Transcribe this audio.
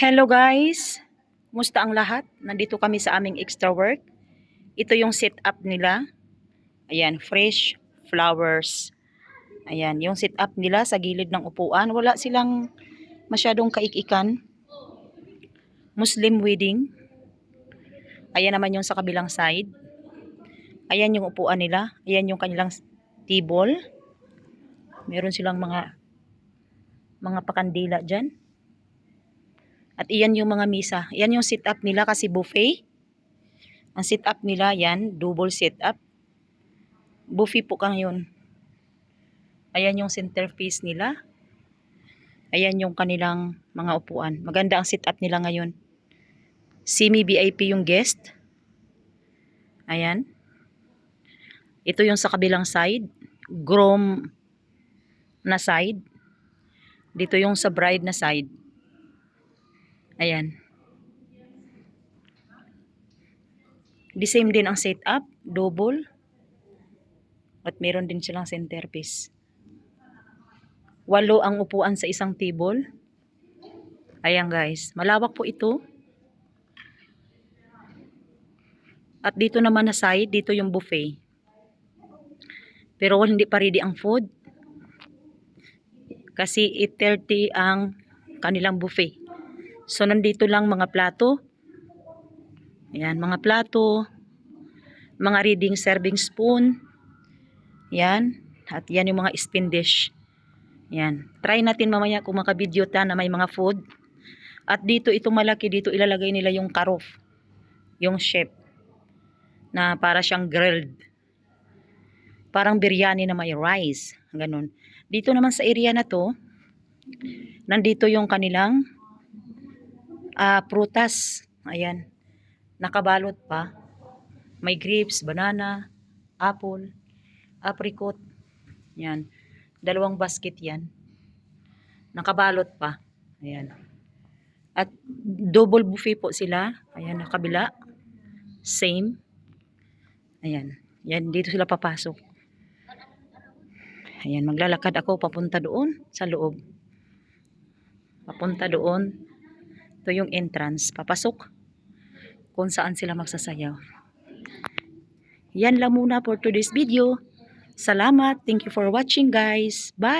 Hello guys! Musta ang lahat? Nandito kami sa aming extra work. Ito yung setup nila. Ayan, fresh flowers. Ayan, yung setup nila sa gilid ng upuan. Wala silang masyadong kaikikan. Muslim wedding. Ayan naman yung sa kabilang side. Ayan yung upuan nila. Ayan yung kanilang table. Meron silang mga mga pakandila dyan. At iyan yung mga misa. Yan yung sit-up nila kasi buffet. Ang sit-up nila, yan, double sit-up. Buffet po kang yun. Ayan yung centerpiece nila. Ayan yung kanilang mga upuan. Maganda ang sit-up nila ngayon. Semi-VIP yung guest. Ayan. Ito yung sa kabilang side. Groom na side. Dito yung sa bride na side. Ayan. The same din ang setup, double. At meron din silang centerpiece. Walo ang upuan sa isang table. Ayan guys, malawak po ito. At dito naman na side, dito yung buffet. Pero hindi pa ready ang food. Kasi 8.30 ang kanilang buffet. So, nandito lang mga plato. Ayan, mga plato. Mga reading serving spoon. Yan. At yan yung mga spin dish. Yan. Try natin mamaya kung makabidyo ta na may mga food. At dito, itong malaki, dito ilalagay nila yung karof. Yung shape. Na para siyang grilled. Parang biryani na may rice. Ganun. Dito naman sa area na to, nandito yung kanilang ah prutas. Ayan. Nakabalot pa. May grapes, banana, apple, apricot. Yan. Dalawang basket yan. Nakabalot pa. Ayan. At double buffet po sila. Ayan, nakabila. Same. Ayan. Yan, dito sila papasok. Ayan, maglalakad ako papunta doon sa loob. Papunta doon. Ito yung entrance. Papasok. Kung saan sila magsasayaw. Yan lang muna for today's video. Salamat. Thank you for watching guys. Bye!